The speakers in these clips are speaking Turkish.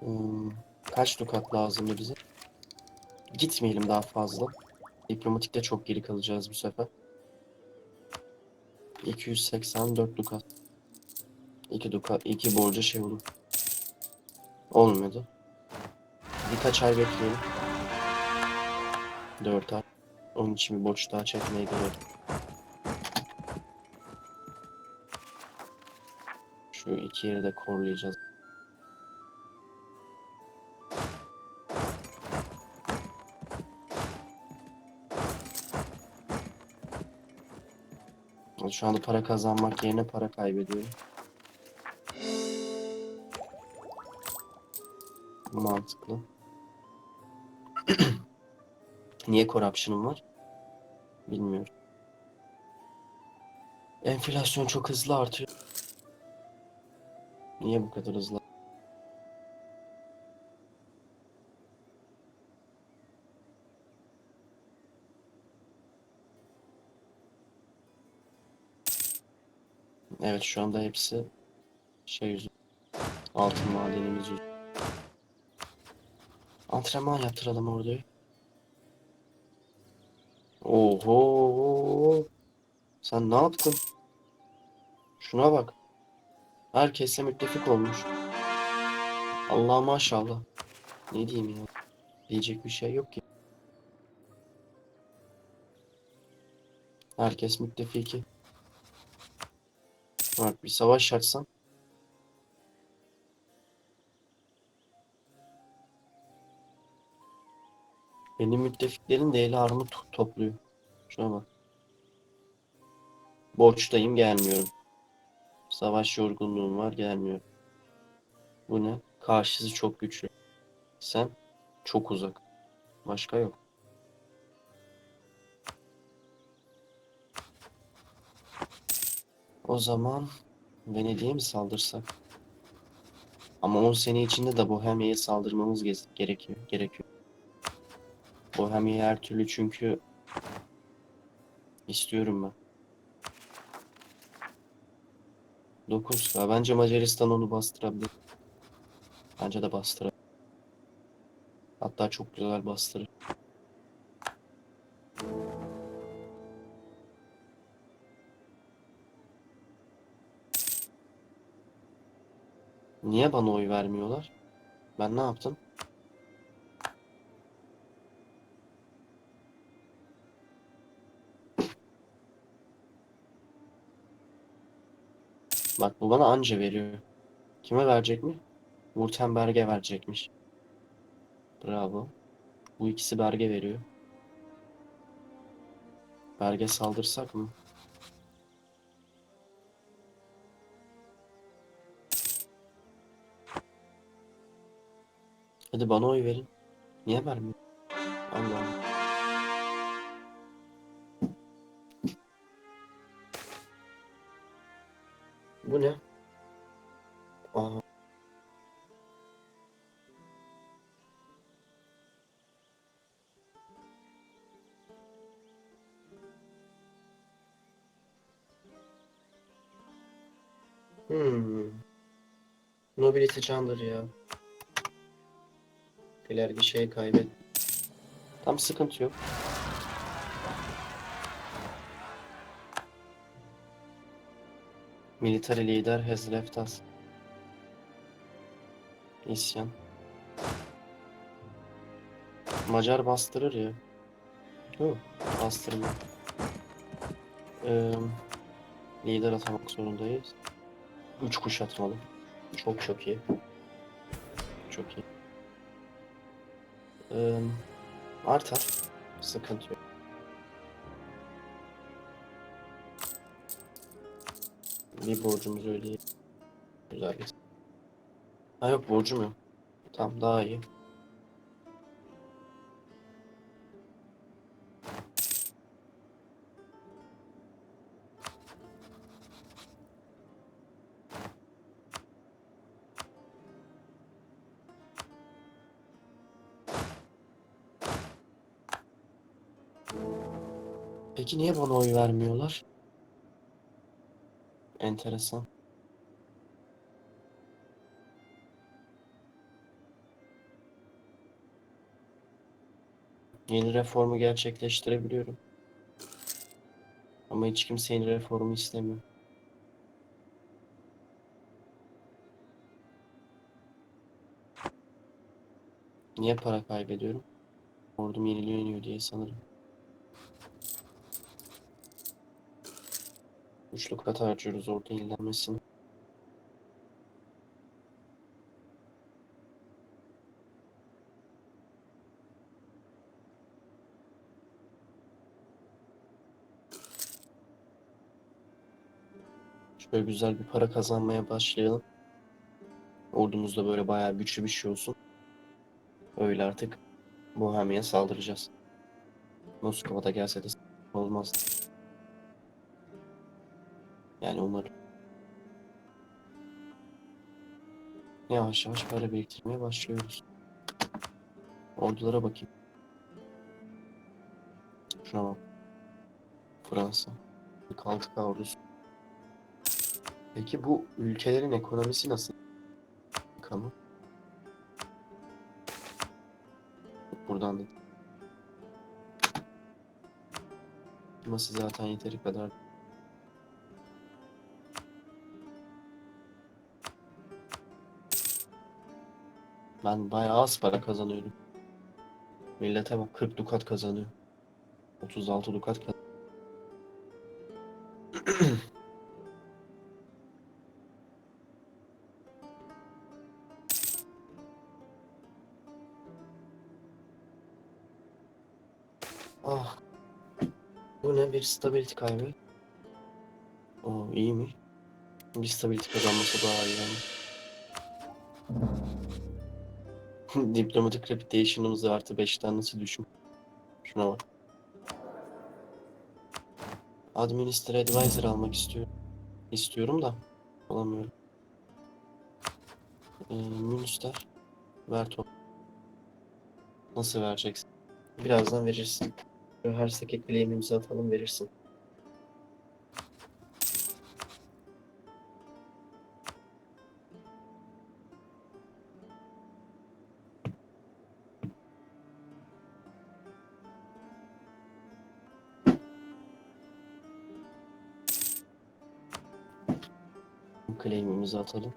Hmm, kaç dukat lazımdı bize? Gitmeyelim daha fazla. Diplomatikte çok geri kalacağız bu sefer. 284 dukat. 2 dukat, 2 borca şey olur. Olmadı. Birkaç ay bekleyelim. 4 ay. Onun için bir borç daha çekmeye gerek. Şu iki yeri de koruyacağız. Şu anda para kazanmak yerine para kaybediyorum. Mantıklı. Niye corruption'ım var? Bilmiyorum. Enflasyon çok hızlı artıyor. Niye bu kadar hızlı? Evet şu anda hepsi şey yüzü. Altın madenimiz yüzü. Antrenman yaptıralım orada. Oho. Sen ne yaptın? Şuna bak. Herkesle müttefik olmuş. Allah maşallah. Ne diyeyim ya? Diyecek bir şey yok ki. Herkes müttefiki. Bak bir savaş açsam. Benim müttefiklerin değerli armut to- topluyor. Şuna bak. Borçtayım gelmiyorum. Savaş yorgunluğum var gelmiyorum. Bu ne? Karşısı çok güçlü. Sen çok uzak. Başka yok. O zaman Venedik'e mi saldırsak? Ama 10 sene içinde de Bohemia'ya saldırmamız gerekiyor. Gerekiyor. Bohemia her türlü çünkü istiyorum ben. 9 ya bence Macaristan onu bastırabilir. Bence de bastırır. Hatta çok güzel bastırır. Niye bana oy vermiyorlar? Ben ne yaptım? Bak bu bana anca veriyor. Kime verecek mi? Württemberg'e verecekmiş. Bravo. Bu ikisi Berge veriyor. Berge saldırsak mı? Hadi bana oy verin. Niye vermiyor? Allah Allah. Bu ne? Aa. Hmm. Nobility candır ya. İleride şey kaybet. Tam sıkıntı yok. Military leader has left us. İsyan. Macar bastırır ya. Yok, bastırma. Ee, lider atamak zorundayız. Üç kuş atmalı. Çok çok iyi. Çok iyi. Ee, artar. Sıkıntı yok. Bir borcumuzu ödeyelim. Güzel. Ha yok borcum yok. Tamam daha iyi. Peki niye bana oy vermiyorlar? Enteresan. Yeni reformu gerçekleştirebiliyorum. Ama hiç kimse yeni reformu istemiyor. Niye para kaybediyorum? Ordum yeniliyor diye sanırım. Üçlü kat harcıyoruz orada yenilenmesini. Şöyle güzel bir para kazanmaya başlayalım. Ordumuz da böyle bayağı güçlü bir şey olsun. Öyle artık Bohemia'ya saldıracağız. Moskova'da gelse de olmaz. Yani umarım. Yavaş yavaş para biriktirmeye başlıyoruz. Ordulara bakayım. Şuna bak. Fransa. 46K ordusu. Peki bu ülkelerin ekonomisi nasıl? Kamu. Buradan da.Ması zaten yeteri kadar. Ben bayağı az para kazanıyorum. Millete bak 40 dukat kazanıyor. 36 dukat kazanıyor. Ah. Bu ne? Bir stability kaybı. O iyi mi? Bir stability kazanması daha iyi yani. Diplomatik reputation'ımız artı 5'ten nasıl düşün? Şuna bak. Administer advisor almak istiyorum. İstiyorum da olamıyorum. Ee, Münster. Ver top. Nasıl vereceksin? Birazdan verirsin. Her sek bileğimizi atalım verirsin. Claim'imizi atalım.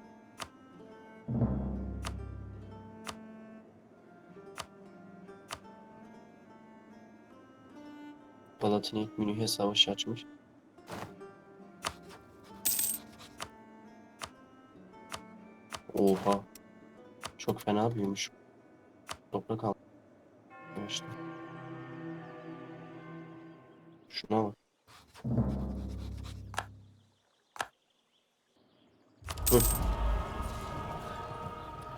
Palatinate Münih'e savaş açmış. Oha. Çok fena büyümüş. Toprak al. İşte. Şuna bak. Hı.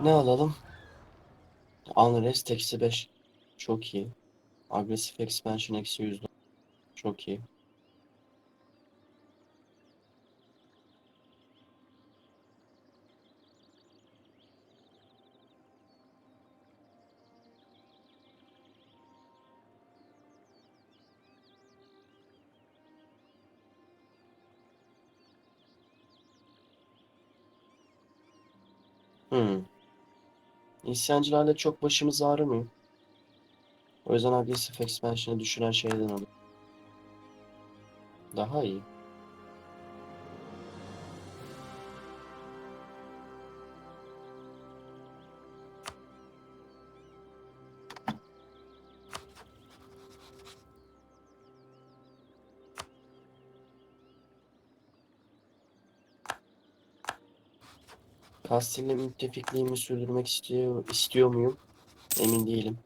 Ne alalım? Unrest eksi 5. Çok iyi. Agresif expansion eksi 100. Çok iyi. Hmm. İsyancılarla çok başımız ağrımıyor. O yüzden agresif expansion'ı düşüren şeyden alıyor. Daha iyi. Kastil'le müttefikliğimi sürdürmek istiyor, istiyor muyum? Emin değilim.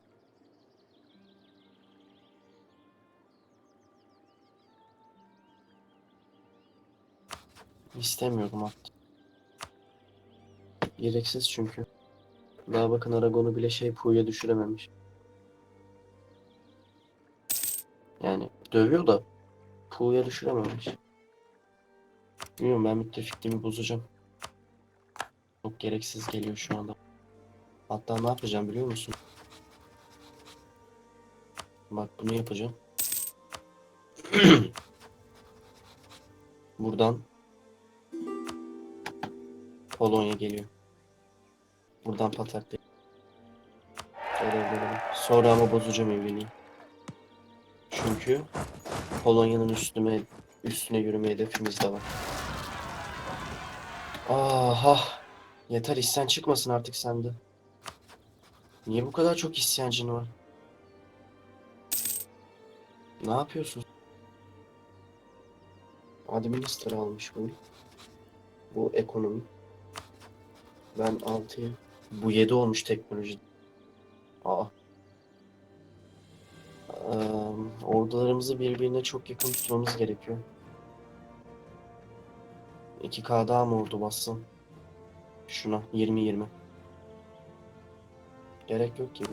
İstemiyorum hatta. Gereksiz çünkü. Daha bakın Aragon'u bile şey Pu'ya düşürememiş. Yani dövüyor da Pu'ya düşürememiş. Bilmiyorum ben müttefikliğimi bozacağım. Çok gereksiz geliyor şu anda. Hatta ne yapacağım biliyor musun? Bak bunu yapacağım. Buradan Polonya geliyor. Buradan pataklayayım. Sonra, ama bozacağım evliliği. Çünkü Polonya'nın üstüne üstüne yürüme hedefimiz de var. Aha. Yeter isyan çıkmasın artık sende. Niye bu kadar çok isyancın var? Ne yapıyorsun? Administer almış bu. Bu ekonomi. Ben 6'ya. Bu 7 olmuş teknoloji. Aa. Eee, ordularımızı birbirine çok yakın tutmamız gerekiyor. 2K daha mı ordu bassın? Şuna 20-20. Gerek yok ki.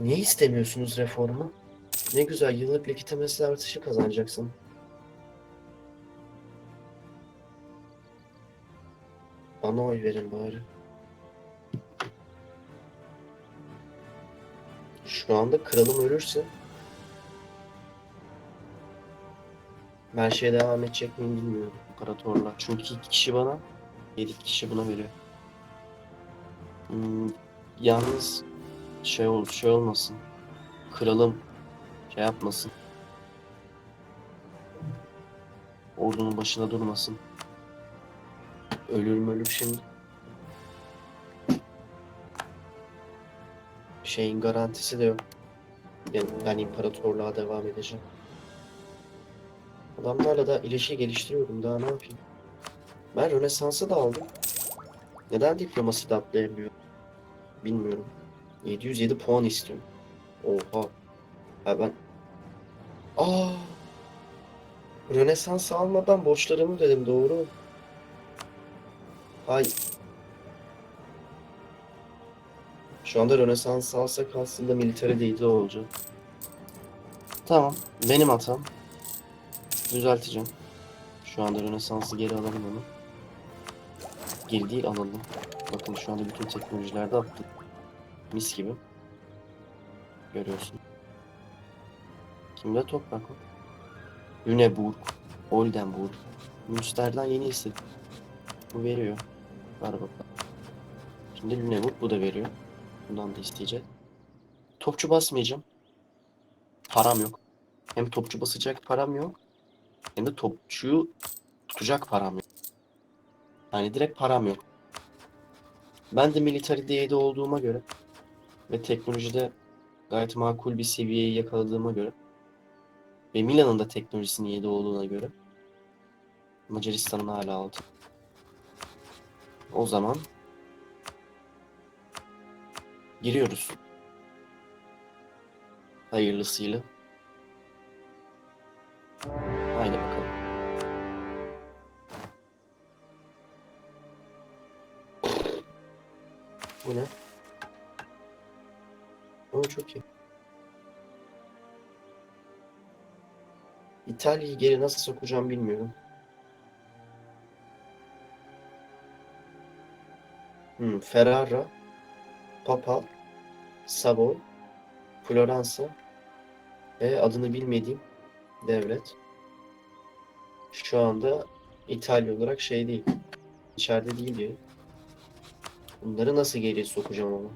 Niye istemiyorsunuz reformu? Ne güzel yıllık legitimesi artışı kazanacaksın. Bana oy verin bari. Şu anda kralım ölürse ben şeye devam edecek miyim bilmiyorum imparatorla. Çünkü iki kişi bana, yedi kişi buna veriyor. Hmm, yalnız şey ol şey olmasın. Kralım şey yapmasın. Ordunun başına durmasın. Ölür mü ölür şimdi. Şeyin garantisi de yok. Yani ben imparatorluğa devam edeceğim. Adamlarla da ilişki geliştiriyorum. Daha ne yapayım? Ben Rönesans'ı da aldım. Neden diplomasi da atlayamıyorum? Bilmiyorum. 707 puan istiyorum. Oha. Ha ben... Aa! Rönesans almadan borçlarımı dedim doğru. Hay. Şu anda Rönesans alsak aslında military değil de olacak. Tamam. Benim hatam. Düzelteceğim. Şu anda Rönesans'ı geri alalım onu. Geri değil alalım. Bakın şu anda bütün teknolojilerde attım. Mis gibi. Görüyorsun. Kimde toprak o? Lüneburg, Oldenburg. Münster'den yeni istedim. Bu veriyor. Ver bakalım. Şimdi Lüneburg bu da veriyor. Bundan da isteyeceğiz. Topçu basmayacağım. Param yok. Hem topçu basacak param yok. De topçuyu tutacak param yok. Yani direkt param yok. Ben de military D'de olduğuma göre ve teknolojide gayet makul bir seviyeyi yakaladığıma göre ve Milan'ın da teknolojisinin 7 olduğuna göre Macaristan'ın hala altı. O zaman giriyoruz. Hayırlısıyla. Haydi bakalım. Bu ne? Oo çok iyi. İtalya'yı geri nasıl sokacağım bilmiyorum. Hmm, Ferrara, Papal, Savoy, Floransa ve adını bilmediğim devlet. Şu anda İtalya olarak şey değil. İçeride değil diyor. Bunları nasıl geriye sokacağım ama?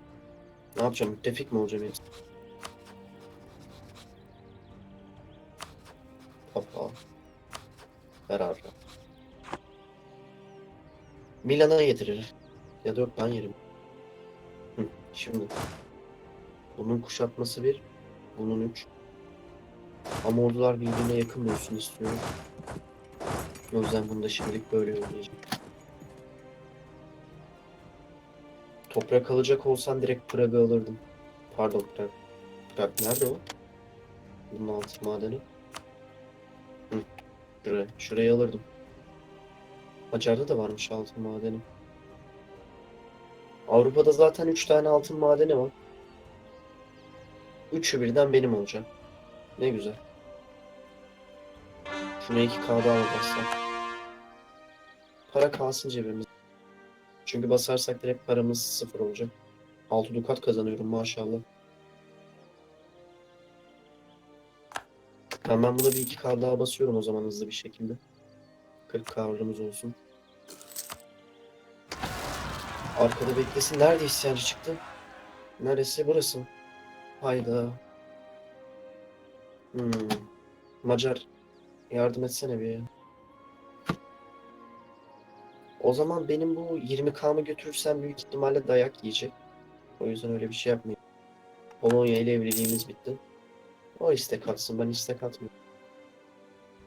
Ne yapacağım? Müttefik mi olacağım hepsi? Papa. Ferrara. Milan'a getirir. Ya da yok ben yerim. Hı, şimdi. Bunun kuşatması bir. Bunun üç. Ama ordular birbirine yakın olsun istiyorum. O yüzden bunu da şimdilik böyle oynayacağım. Toprak alacak olsan direkt Prag'ı alırdım. Pardon Prag. Prag nerede o? Bunun altı madeni. Hı. Şuraya. Şurayı alırdım. Macar'da da varmış altın madeni. Avrupa'da zaten 3 tane altın madeni var. Üçü birden benim olacak. Ne güzel. Şuna 2K daha bassak? Para kalsın cebimizde. Çünkü basarsak direkt paramız sıfır olacak. 6 dukat kazanıyorum maşallah. Tamam ben buna bir 2K daha basıyorum o zaman hızlı bir şekilde. 40K ordumuz olsun. Arkada beklesin. Nerede isyancı çıktı? Neresi? Burası. Hayda. Hmm. Macar yardım etsene bir ya. O zaman benim bu 20K'mı götürürsem büyük ihtimalle dayak yiyecek. O yüzden öyle bir şey yapmayayım. Polonya ile evliliğimiz bitti. O istek atsın ben istek atmıyorum.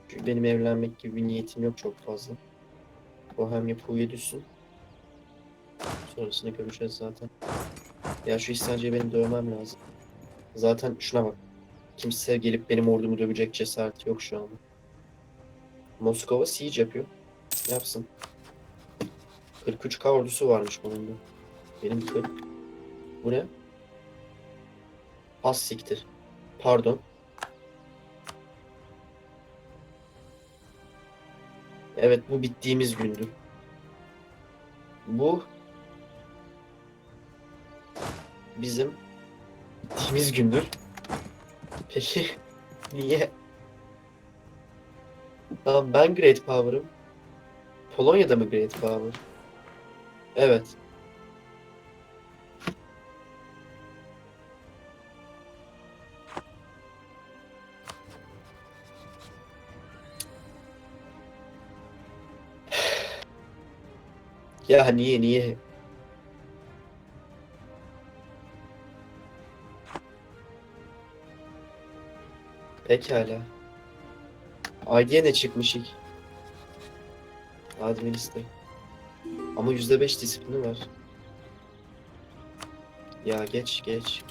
Çünkü benim evlenmek gibi bir niyetim yok çok fazla. Bohemya Puğ'ya düşsün. Sonrasında görüşeceğiz zaten. Ya şu İstence'yi benim dövmem lazım. Zaten şuna bak. Kimse gelip benim ordumu dövecek cesareti yok şu anda. Moskova siege yapıyor. Yapsın. 43k ordusu varmış bunun da. Benim 40. Bu ne? Az siktir. Pardon. Evet bu bittiğimiz gündü. Bu bizim bittiğimiz gündür. Peki niye? Tamam ben Great Power'ım. Polonya'da mı Great Power? Evet. Ya niye niye? Pekala. ID'ye ne çıkmış ilk? Admin istek. Ama %5 disiplini var. Ya geç geç.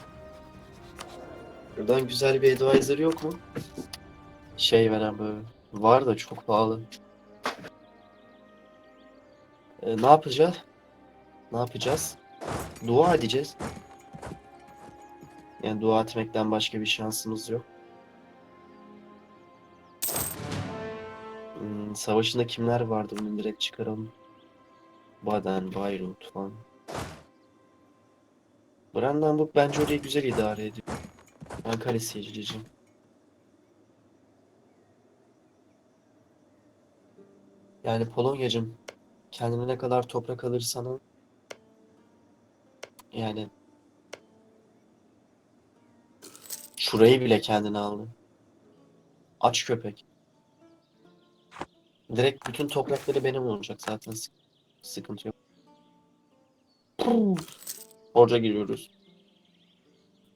Buradan güzel bir advisor yok mu? Şey veren böyle. Var da çok pahalı. Ee, ne yapacağız? Ne yapacağız? Dua edeceğiz. Yani dua etmekten başka bir şansımız yok. Hmm, savaşında kimler vardı bunu direkt çıkaralım. Baden, Bayreuth falan. Brandenburg bence orayı güzel idare ediyor. Ben kale seyirciyim. Yani Polonyacım kendine ne kadar toprak alırsan al. Yani şurayı bile kendine aldı. Aç köpek. Direkt bütün toprakları benim olacak zaten. Sık- Sıkıntı yok. Borca giriyoruz.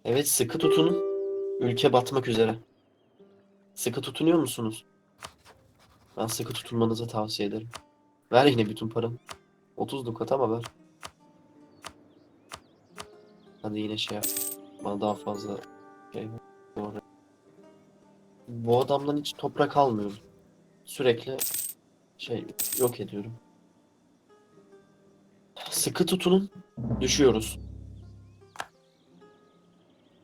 Evet sıkı tutunun. Ülke batmak üzere. Sıkı tutunuyor musunuz? Ben sıkı tutunmanızı tavsiye ederim. Ver yine bütün paranı. 30 dukat ama ver. Hadi yine şey yap. Bana daha fazla şey. Doğru. Bu adamdan hiç toprak almıyorum. Sürekli şey yok ediyorum. Sıkı tutunun. Düşüyoruz.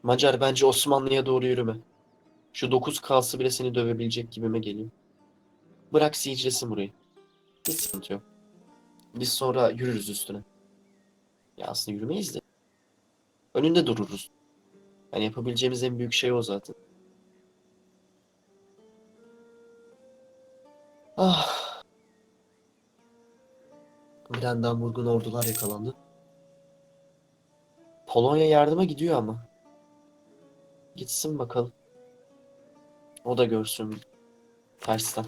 Macar bence Osmanlı'ya doğru yürüme. Şu 9 kalsı bile seni dövebilecek gibime geliyor. Bırak siege'lesin burayı. Hiç sıkıntı yok. Biz sonra yürürüz üstüne. Ya aslında yürümeyiz de. Önünde dururuz. Yani yapabileceğimiz en büyük şey o zaten. Ah. Brandenburg'un ordular yakalandı. Polonya yardıma gidiyor ama. Gitsin bakalım. O da görsün tersten.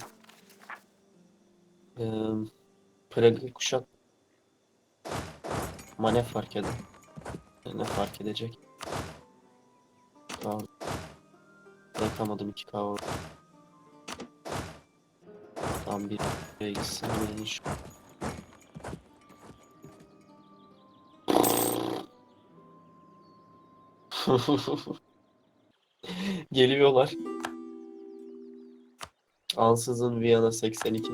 Ee, Prag'ı kuşat. Ama ne fark eder? Ne fark edecek? Tamam. Yakamadım 2K orada. Tam bir gitsin. Birinin şu. Geliyorlar. Ansızın Viyana 82.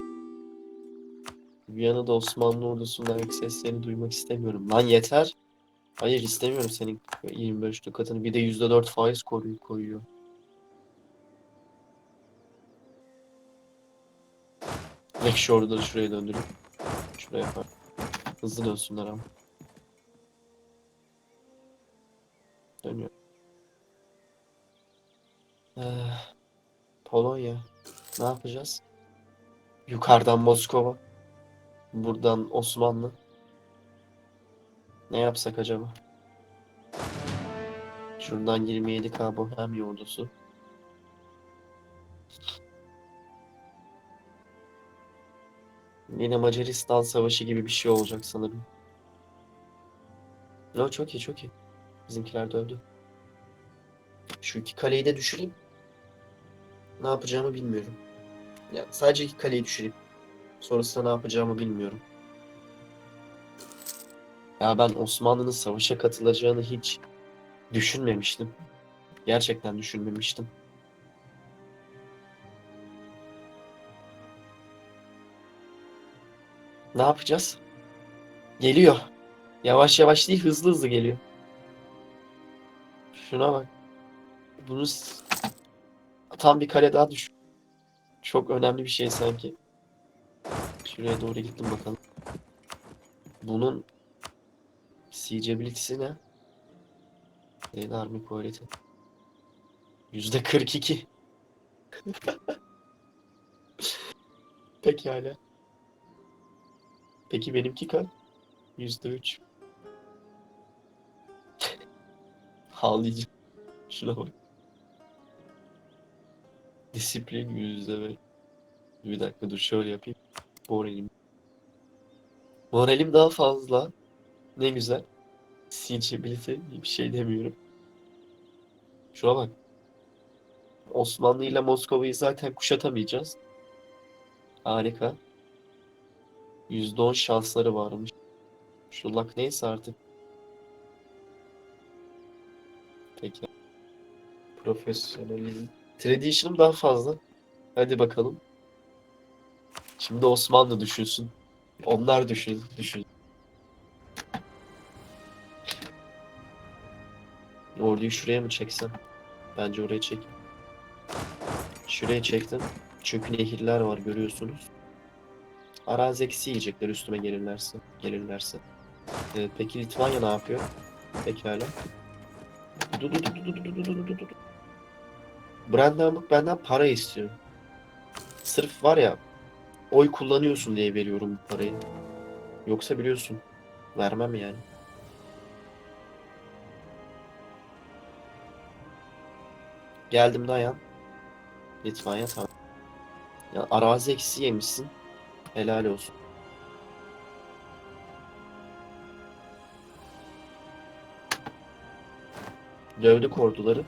Viyana'da Osmanlı ordusunun ayak seslerini duymak istemiyorum. Lan yeter. Hayır istemiyorum senin 25 dukatını. Bir de %4 faiz koruyor, koyuyor. Şu orduları şuraya döndürün. Şuraya yapar. Hızlı dönsünler ama. dönüyor. Ee, Polonya. Ne yapacağız? Yukarıdan Moskova. Buradan Osmanlı. Ne yapsak acaba? Şuradan 27K Bohemya ordusu. Yine Macaristan Savaşı gibi bir şey olacak sanırım. No, çok iyi çok iyi. Bizimkiler dövdü. Şu iki kaleyi de düşüreyim. Ne yapacağımı bilmiyorum. Ya sadece iki kaleyi düşüreyim. Sonrasında ne yapacağımı bilmiyorum. Ya ben Osmanlı'nın savaşa katılacağını hiç düşünmemiştim. Gerçekten düşünmemiştim. Ne yapacağız? Geliyor. Yavaş yavaş değil hızlı hızlı geliyor. Şuna bak. Bunu tam bir kale daha düş. Çok önemli bir şey sanki. Şuraya doğru gittim bakalım. Bunun siege ability'si ne? Neydi army quality? Yüzde 42. Pekala. Peki benimki kaç? Yüzde üç. Ağlayacağım. Şuna bak. Disiplin yüzde beş. Bir dakika dur şöyle yapayım. Moralim. Moralim daha fazla. Ne güzel. Siegeability bir şey demiyorum. Şuna bak. Osmanlı ile Moskova'yı zaten kuşatamayacağız. Harika. %10 şansları varmış. Şu luck neyse artık. Peki. Profesyonelizm. Tradition'ım daha fazla. Hadi bakalım. Şimdi Osmanlı düşünsün. Onlar düşün, düşün. Orduyu şuraya mı çeksem? Bence oraya çek. Şuraya çektim. Çünkü nehirler var görüyorsunuz. Arazi eksi yiyecekler üstüme gelirlerse. Gelirlerse. Ee, peki Litvanya ne yapıyor? Pekala. Du- du- benden para istiyor. Sırf var ya oy kullanıyorsun diye veriyorum bu parayı. Yoksa biliyorsun vermem yani. Geldim dayan. Litvanya tamam. Ya arazi eksi yemişsin. Helal olsun. Dövdük orduları.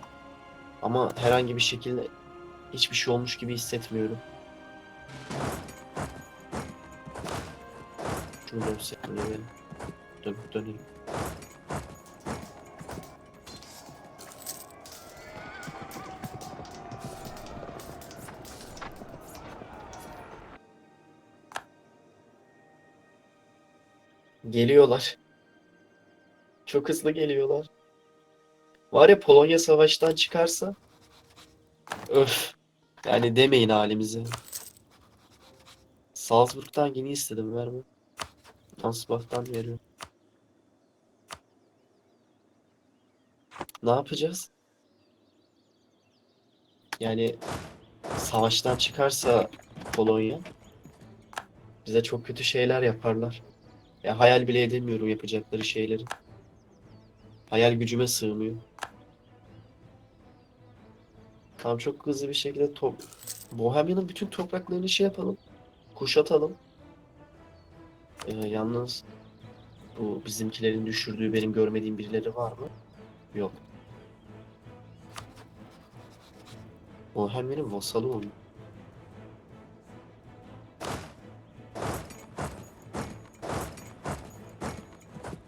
Ama herhangi bir şekilde hiçbir şey olmuş gibi hissetmiyorum. Şunu dönsek dönelim. Dön, dönelim. Geliyorlar. Çok hızlı geliyorlar. Var ya Polonya savaştan çıkarsa öf. Yani demeyin halimizi. Salzburg'dan yeni istedim verme. Ansbach'tan veriyor. Ne yapacağız? Yani savaştan çıkarsa Polonya bize çok kötü şeyler yaparlar. Ya hayal bile edemiyorum yapacakları şeyleri. Hayal gücüme sığmıyor. Tam çok hızlı bir şekilde top Bohemia'nın bütün topraklarını şey yapalım. Kuşatalım. Ee, yalnız bu bizimkilerin düşürdüğü benim görmediğim birileri var mı? Yok. Bohemia'nın vasalı oldu.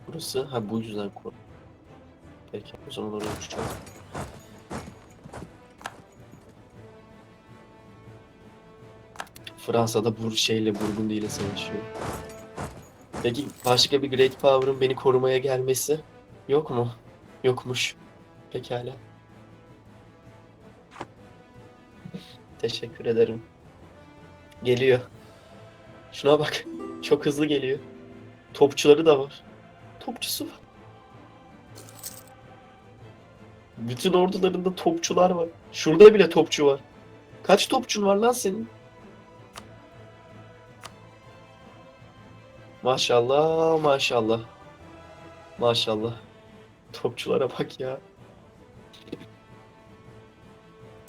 Burası ha bu yüzden kur. Peki o zaman oraya uçacağız. Fransa'da Bur şeyle Burgundy ile savaşıyor. Peki başka bir Great Power'ın beni korumaya gelmesi yok mu? Yokmuş. Pekala. Teşekkür ederim. Geliyor. Şuna bak. Çok hızlı geliyor. Topçuları da var. Topçusu var. Bütün ordularında topçular var. Şurada bile topçu var. Kaç topçun var lan senin? Maşallah, maşallah. Maşallah. Topçulara bak ya.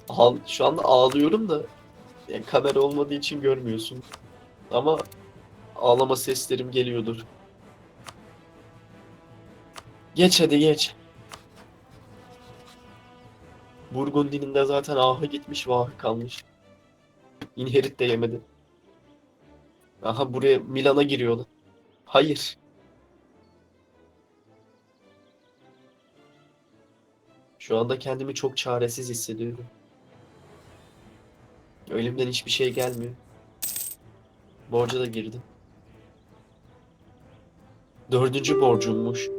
Ağl şu anda ağlıyorum da yani kamera olmadığı için görmüyorsun. Ama ağlama seslerim geliyordur. Geç hadi geç. Burgundy'nin de zaten ahı gitmiş vahı kalmış. Inherit de yemedi. Aha buraya Milan'a giriyorlar. Hayır. Şu anda kendimi çok çaresiz hissediyorum. Elimden hiçbir şey gelmiyor. Borca da girdim. Dördüncü borcummuş.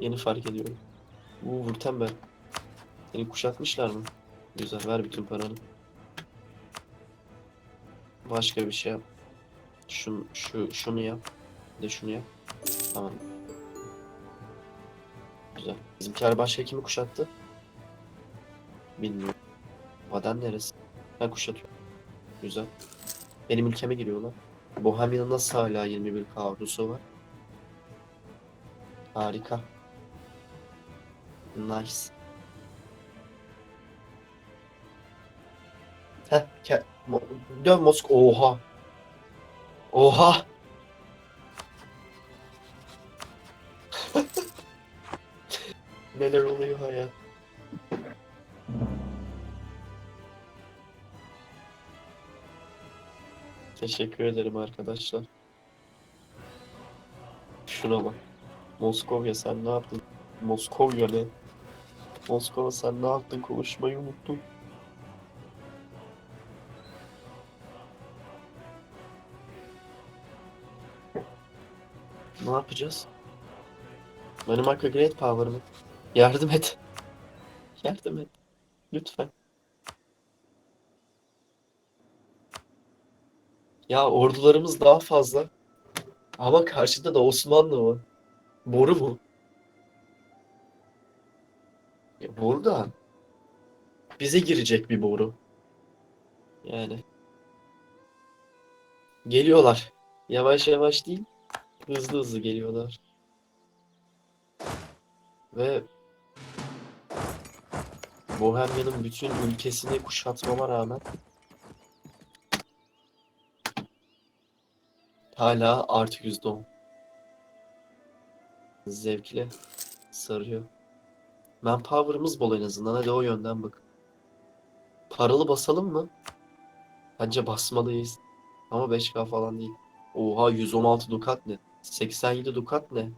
Yeni fark ediyorum. Uuu Vurten ben. Seni kuşatmışlar mı? Güzel ver bütün paranı. Başka bir şey yap. Şun, şu, şunu yap. Bir de şunu. Tamam. Güzel. Bizimkiler başka kimi kuşattı? Bilmiyorum. Vaden neresi? Ha kuşatıyor. Güzel. Benim ülkeme giriyorlar. Bohemia'nın nasıl hala 21 kavrusu var? Harika. Nice. Heh, ke Mo dön Mosk oha. Oha. Neler oluyor hayat? Teşekkür ederim arkadaşlar. Şuna bak. Moskovya sen ne yaptın? Moskovya ne? Moskova sen ne yaptın? Konuşmayı unuttun. Ne yapacağız? Benim Akı Great Power mı? Yardım et. Yardım et. Lütfen. Ya ordularımız daha fazla. Ama karşıda da Osmanlı var. Boru mu? Ya boru da bize girecek bir boru. Yani. Geliyorlar. Yavaş yavaş değil, hızlı hızlı geliyorlar. Ve Bohemya'nın bütün ülkesini kuşatmama rağmen hala artı yüzde on. Zevkli. Sarıyor. Manpower'ımız bol en azından. Hadi o yönden bak. Paralı basalım mı? Bence basmalıyız. Ama 5K falan değil. Oha 116 dukat ne? 87 dukat ne?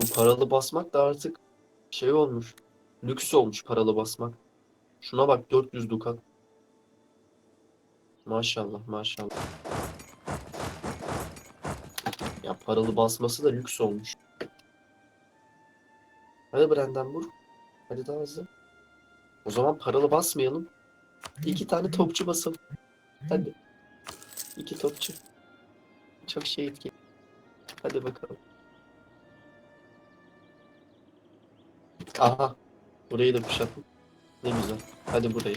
Bu paralı basmak da artık şey olmuş. Lüks olmuş paralı basmak. Şuna bak 400 dukat. Maşallah maşallah. Ya paralı basması da lüks olmuş. Hadi Brandenburg. Hadi daha hızlı. O zaman paralı basmayalım. İki tane topçu basalım. Hadi. İki topçu. Çok şey etki. Hadi bakalım. Aha. Burayı da kuşattık. Ne güzel. Hadi burayı.